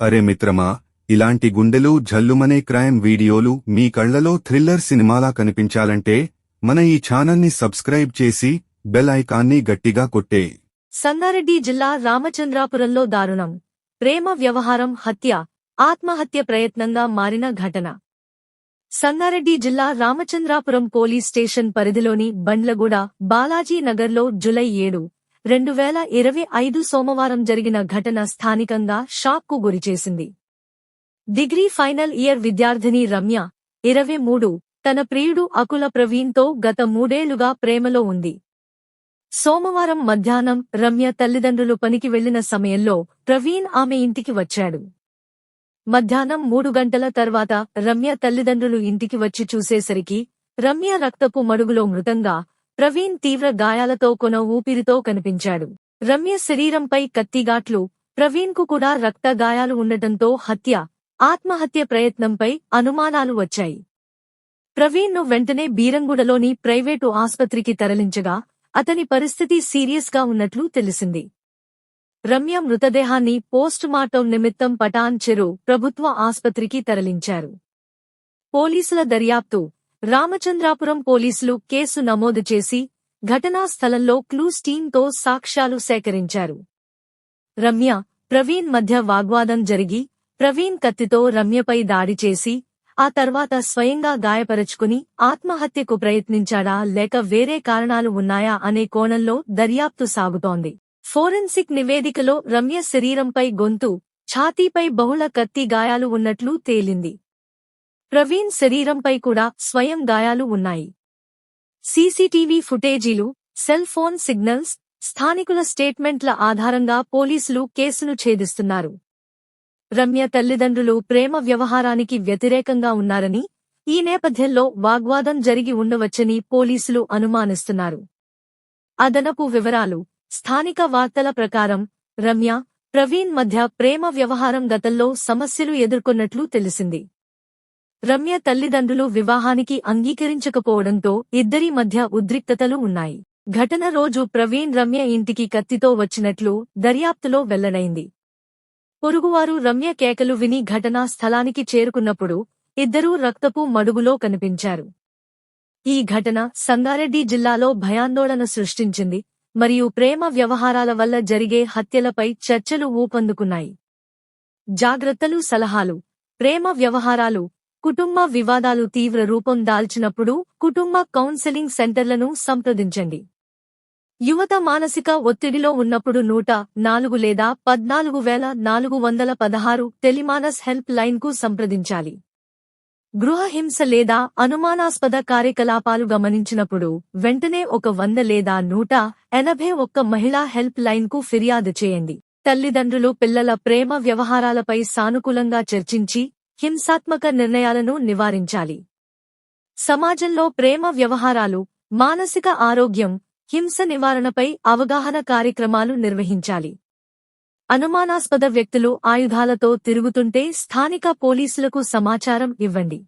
అరే మిత్రమా ఇలాంటి గుండెలు జల్లుమనే క్రైమ్ వీడియోలు మీ కళ్ళలో థ్రిల్లర్ సినిమాలా కనిపించాలంటే మన ఈ ఛానల్ని సబ్స్క్రైబ్ చేసి బెల్ ఐకాన్ని గట్టిగా కొట్టే. సంగారెడ్డి జిల్లా రామచంద్రాపురంలో దారుణం. ప్రేమ వ్యవహారం హత్య ఆత్మహత్య ప్రయత్నంగా మారిన ఘటన. సంగారెడ్డి జిల్లా రామచంద్రాపురం పోలీస్ స్టేషన్ పరిధిలోని బండ్లగూడ బాలాజీ నగర్లో జులై ఏడు. రెండు వేల ఇరవై ఐదు సోమవారం జరిగిన ఘటన స్థానికంగా షాక్కు గురిచేసింది డిగ్రీ ఫైనల్ ఇయర్ విద్యార్థిని రమ్య ఇరవై మూడు తన ప్రియుడు అకుల ప్రవీణ్తో గత మూడేళ్ళుగా ప్రేమలో ఉంది. సోమవారం మధ్యాహ్నం రమ్య తల్లిదండ్రులు పనికి వెళ్ళిన సమయంలో ప్రవీణ్ ఆమె ఇంటికి వచ్చాడు. మధ్యాహ్నం మూడు గంటల తర్వాత రమ్య తల్లిదండ్రులు ఇంటికి వచ్చి చూసేసరికి రమ్య రక్తపు మడుగులో మృతంగా ప్రవీణ్ తీవ్ర గాయాలతో కొన ఊపిరితో కనిపించాడు. రమ్య శరీరంపై కత్తిగాట్లు ప్రవీణ్కు కూడా రక్త గాయాలు ఉండటంతో హత్య ఆత్మహత్య ప్రయత్నంపై అనుమానాలు వచ్చాయి. ప్రవీణ్ను వెంటనే బీరంగుడలోని ప్రైవేటు ఆస్పత్రికి తరలించగా అతని పరిస్థితి సీరియస్గా ఉన్నట్లు తెలిసింది. రమ్య మృతదేహాన్ని పోస్టుమార్టం నిమిత్తం పటాన్ చెరు ప్రభుత్వ ఆస్పత్రికి తరలించారు. పోలీసుల దర్యాప్తు రామచంద్రాపురం పోలీసులు కేసు నమోదు చేసి ఘటనా స్థలంలో క్లూస్ టీంతో సాక్ష్యాలు సేకరించారు. రమ్య ప్రవీణ్ మధ్య వాగ్వాదం జరిగి ప్రవీణ్ కత్తితో రమ్యపై దాడి చేసి ఆ తర్వాత స్వయంగా గాయపరచుకుని ఆత్మహత్యకు ప్రయత్నించాడా లేక వేరే కారణాలు ఉన్నాయా అనే కోణంలో దర్యాప్తు సాగుతోంది. ఫోరెన్సిక్ నివేదికలో రమ్య శరీరంపై గొంతు ఛాతీపై బహుళ కత్తి గాయాలు ఉన్నట్లు తేలింది. ప్రవీణ్ శరీరంపై కూడా స్వయం గాయాలు ఉన్నాయి. సీసీటీవీ ఫుటేజీలు సెల్ ఫోన్ సిగ్నల్స్ స్థానికుల స్టేట్మెంట్ల ఆధారంగా పోలీసులు కేసును ఛేదిస్తున్నారు. రమ్య తల్లిదండ్రులు ప్రేమ వ్యవహారానికి వ్యతిరేకంగా ఉన్నారని ఈ నేపథ్యంలో వాగ్వాదం జరిగి ఉండవచ్చని పోలీసులు అనుమానిస్తున్నారు. అదనపు వివరాలు స్థానిక వార్తల ప్రకారం రమ్య ప్రవీణ్ మధ్య ప్రేమ వ్యవహారం గతంలో సమస్యలు ఎదుర్కొన్నట్లు తెలిసింది. రమ్య తల్లిదండ్రులు వివాహానికి అంగీకరించకపోవడంతో ఇద్దరి మధ్య ఉద్రిక్తతలు ఉన్నాయి. ఘటన రోజు ప్రవీణ్ రమ్య ఇంటికి కత్తితో వచ్చినట్లు దర్యాప్తులో వెల్లడైంది. పొరుగువారు రమ్య కేకలు విని ఘటనా స్థలానికి చేరుకున్నప్పుడు ఇద్దరూ రక్తపు మడుగులో కనిపించారు. ఈ ఘటన సంగారెడ్డి జిల్లాలో భయాందోళన సృష్టించింది మరియు ప్రేమ వ్యవహారాల వల్ల జరిగే హత్యలపై చర్చలు ఊపందుకున్నాయి. జాగ్రత్తలు సలహాలు ప్రేమ వ్యవహారాలు కుటుంబ వివాదాలు తీవ్ర రూపం దాల్చినప్పుడు కుటుంబ కౌన్సెలింగ్ సెంటర్లను సంప్రదించండి. యువత మానసిక ఒత్తిడిలో ఉన్నప్పుడు నూట నాలుగు లేదా పద్నాలుగు వేల నాలుగు వందల పదహారు టెలిమానస్ హెల్ప్ లైన్కు సంప్రదించాలి. గృహహింస లేదా అనుమానాస్పద కార్యకలాపాలు గమనించినప్పుడు వెంటనే ఒక వంద లేదా నూట ఎనభై ఒక్క మహిళా హెల్ప్ లైన్కు ఫిర్యాదు చేయండి. తల్లిదండ్రులు పిల్లల ప్రేమ వ్యవహారాలపై సానుకూలంగా చర్చించి హింసాత్మక నిర్ణయాలను నివారించాలి. సమాజంలో ప్రేమ వ్యవహారాలు మానసిక ఆరోగ్యం హింస నివారణపై అవగాహన కార్యక్రమాలు నిర్వహించాలి. అనుమానాస్పద వ్యక్తులు ఆయుధాలతో తిరుగుతుంటే స్థానిక పోలీసులకు సమాచారం ఇవ్వండి.